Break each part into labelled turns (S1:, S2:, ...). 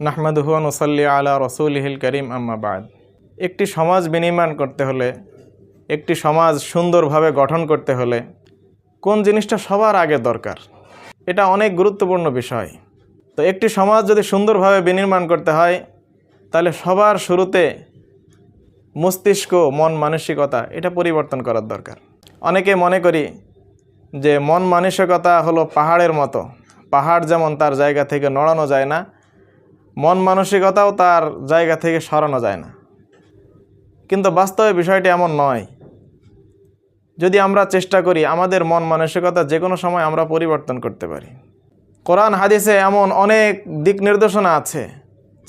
S1: নাহমাদুহান ওসল্লি আলা রসুলহিল করিম আম্মাবাদ একটি সমাজ বিনির্মাণ করতে হলে, একটি সমাজ সুন্দরভাবে গঠন করতে হলে কোন জিনিসটা সবার আগে দরকার? এটা অনেক গুরুত্বপূর্ণ বিষয়। তো একটি সমাজ যদি সুন্দরভাবে বিনির্মাণ করতে হয়, তাহলে সবার শুরুতে মস্তিষ্ক, মন মানসিকতা, এটা পরিবর্তন করার দরকার। অনেকে মনে করি যে মন মানসিকতা হলো পাহাড়ের মতো। পাহাড় যেমন তার জায়গা থেকে নড়ানো যায় না মন মানসিকতাও তার জায়গা থেকে সরানো যায় না। কিন্তু বাস্তবে বিষয়টি এমন নয়। যদি আমরা চেষ্টা করি আমাদের মন মানসিকতা যে কোনো সময় আমরা পরিবর্তন করতে পারি। কোরআন হাদিসে এমন অনেক দিক নির্দেশনা আছে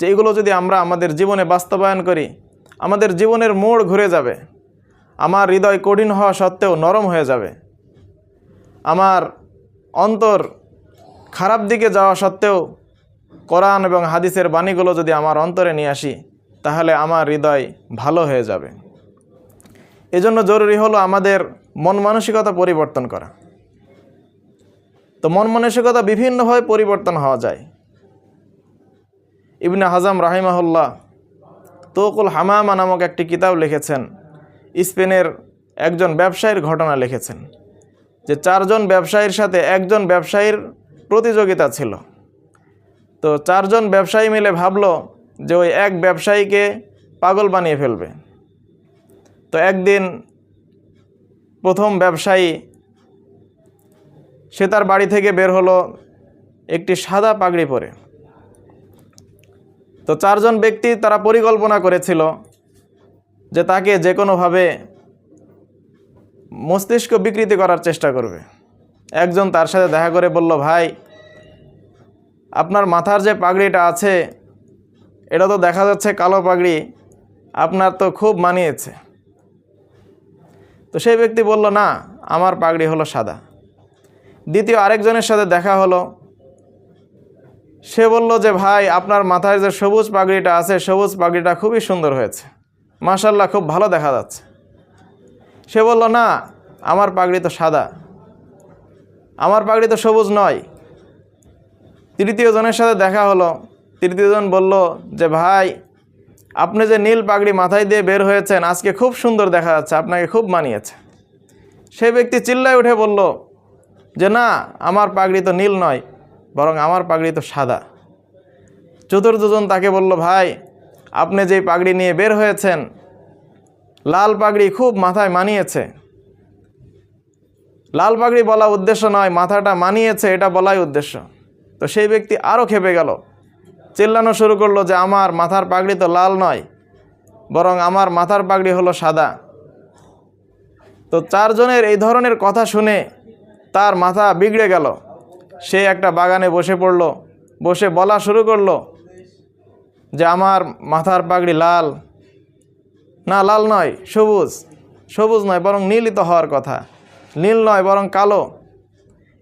S1: যে এগুলো যদি আমরা আমাদের জীবনে বাস্তবায়ন করি, আমাদের জীবনের মোড় ঘুরে যাবে, আমার হৃদয় কঠিন হওয়া সত্ত্বেও নরম হয়ে যাবে, আমার অন্তর খারাপ দিকে যাওয়া সত্ত্বেও কোরআন এবং হাদিসের বাণীগুলো যদি আমার অন্তরে নিয়ে আসি, তাহলে আমার হৃদয় ভালো হয়ে যাবে। এজন্য জরুরি হলো আমাদের মন মানসিকতা পরিবর্তন করা। তো মন মানসিকতা বিভিন্নভাবে পরিবর্তন হওয়া যায়। ইবনে হাজাম রাহিমাহুল্লাহ তোকুল হামামা নামক একটি কিতাব লিখেছেন। স্পেনের একজন ব্যবসায়ীর ঘটনা লিখেছেন যে, চারজন ব্যবসায়ীর সাথে একজন ব্যবসায়ীর প্রতিযোগিতা ছিল। তো চারজন ব্যবসায়ী মিলে ভাবলো যে ওই এক ব্যবসায়ীকে পাগল বানিয়ে ফেলবে। তো একদিন প্রথম ব্যবসায়ী সে তার বাড়ি থেকে বের হলো একটি সাদা পাগড়ি পরে। তো চারজন ব্যক্তি তারা পরিকল্পনা করেছিল যে তাকে যে কোনোভাবে মস্তিষ্ক বিকৃতি করার চেষ্টা করবে। একজন তার সাথে দেখা করে বলল, ভাই আপনার মাথার যে পাগড়িটা আছে, এটা তো দেখা যাচ্ছে কালো পাগড়ি, আপনার তো খুব মানিয়েছে। তো সেই ব্যক্তি বলল, না, আমার পাগড়ি হলো সাদা। দ্বিতীয় আরেকজনের সাথে দেখা হলো। সে বলল যে, ভাই, আপনার মাথায় যে সবুজ পাগড়িটা আছে, সবুজ পাগড়িটা খুবই সুন্দর হয়েছে। মাশাল্লাহ খুব ভালো দেখা যাচ্ছে। সে বলল, না, আমার পাগড়ি তো সাদা। আমার পাগড়ি তো সবুজ নয়। তৃতীয় জনের সাথে দেখা হলো। তৃতীয়জন বলল যে, ভাই, আপনি যে নীল পাগড়ি মাথায় দিয়ে বের হয়েছেন, আজকে খুব সুন্দর দেখা যাচ্ছে, আপনাকে খুব মানিয়েছে। সে ব্যক্তি চিল্লায় উঠে বলল যে, না, আমার পাগড়ি তো নীল নয়, বরং আমার পাগড়ি তো সাদা। চতুর্থজন তাকে বলল, ভাই, আপনি যেই পাগড়ি নিয়ে বের হয়েছেন, লাল পাগড়ি খুব মাথায় মানিয়েছে। লাল পাগড়ি বলা উদ্দেশ্য নয়, মাথাটা মানিয়েছে, এটা বলাই উদ্দেশ্য। তো সেই ব্যক্তি আরও খেপে গেল। চিল্লানো শুরু করল যে, আমার মাথার পাগড়ি তো লাল নয়, বরং আমার মাথার পাগড়ি হলো সাদা। তো চারজনের এই ধরনের কথা শুনে তার মাথা বিগড়ে গেল। সে একটা বাগানে বসে পড়ল, বসে বলা শুরু করল যে, আমার মাথার পাগড়ি লাল। না, লাল নয়, সবুজ। সবুজ নয়, বরং নীলিত হওয়ার কথা। নীল নয়, বরং কালো।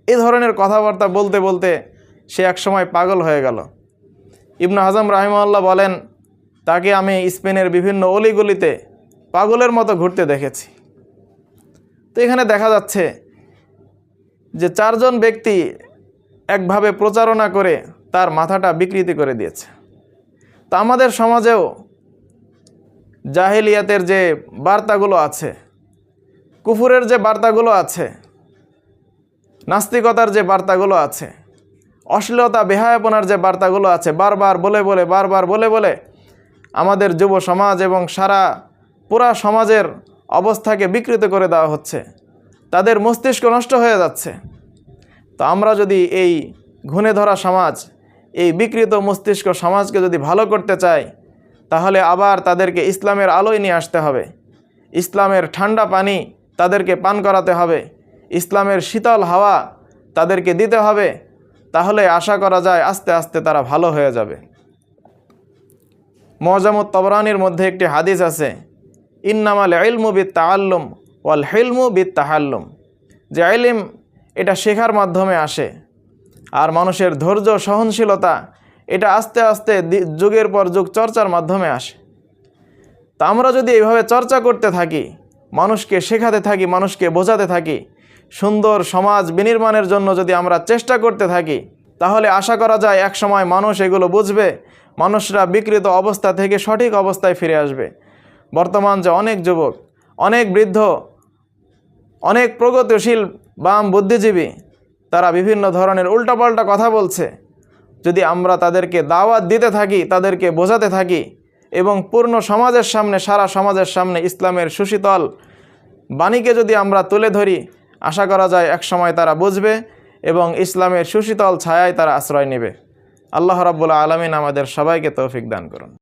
S1: এ ধরনের কথাবার্তা বলতে বলতে সে একসময় পাগল হয়ে গেল। ইবনু হাজাম রাহিমাল্লাহ বলেন, তাকে আমি স্পেনের বিভিন্ন অলিগলিতে পাগলের মতো ঘুরতে দেখেছি। তো এখানে দেখা যাচ্ছে যে চারজন ব্যক্তি একভাবে প্রচারণা করে তার মাথাটা বিকৃতি করে দিয়েছে। তো আমাদের সমাজেও জাহেলিয়াতের যে বার্তাগুলো আছে, কুফুরের যে বার্তাগুলো আছে, নাস্তিকতার যে বার্তাগুলো আছে অশ্লীলতা, বেহায়াপনার যে বার্তাগুলো আছে, বারবার বলে বলে, বারবার বলে বলে, আমাদের যুব সমাজ এবং সারা পুরা সমাজের অবস্থাকে বিকৃত করে দেওয়া হচ্ছে। তাদের মস্তিষ্ক নষ্ট হয়ে যাচ্ছে। তো আমরা যদি এই ঘুণে ধরা সমাজ, এই বিকৃত মস্তিষ্ক সমাজকে যদি ভালো করতে চাই, তাহলে আবার তাদেরকে ইসলামের আলোয় নিয়ে আসতে হবে। ইসলামের ঠান্ডা পানি তাদেরকে পান করাতে হবে। ইসলামের শীতল হাওয়া তাদেরকে দিতে হবে। তাহলে আশা করা যায় আস্তে আস্তে তারা ভালো হয়ে যাবে। মজামত তবরানির মধ্যে একটি হাদিস আছে, ইন্নামাল ইলমু বিত তাআল্লুম ওয়াল হিলমু বিত তাহাল্লুম যে ইলিম এটা শেখার মাধ্যমে আসে, আর মানুষের ধৈর্য, সহনশীলতা এটা আস্তে আস্তে যুগের পর যুগ চর্চার মাধ্যমে আসে। তা আমরা যদি এইভাবে চর্চা করতে থাকি, মানুষকে শেখাতে থাকি, মানুষকে বোঝাতে থাকি সুন্দর সমাজ বিনির্মাণের জন্য যদি আমরা চেষ্টা করতে থাকি, তাহলে আশা করা যায় এক সময় মানুষ এগুলো বুঝবে, মানুষরা বিকৃত অবস্থা থেকে সঠিক অবস্থায় ফিরে আসবে। বর্তমান যে অনেক যুবক, অনেক বৃদ্ধ, অনেক প্রগতিশীল বাম বুদ্ধিজীবী, তারা বিভিন্ন ধরনের উল্টাপাল্টা কথা বলছে। যদি আমরা তাদেরকে দাওয়াত দিতে থাকি, তাদেরকে বোঝাতে থাকি এবং পূর্ণ সমাজের সামনে, সারা সমাজের সামনে ইসলামের সুশীতল বাণীকে যদি আমরা তুলে ধরি আশা করা যায় এক সময় তারা বুঝবে এবং ইসলামের সুশীতল ছায়ায় তারা আশ্রয় নেবে। আল্লাহ রাবুল্লাহ আলমিন আমাদের সবাইকে তৌফিক দান করুন।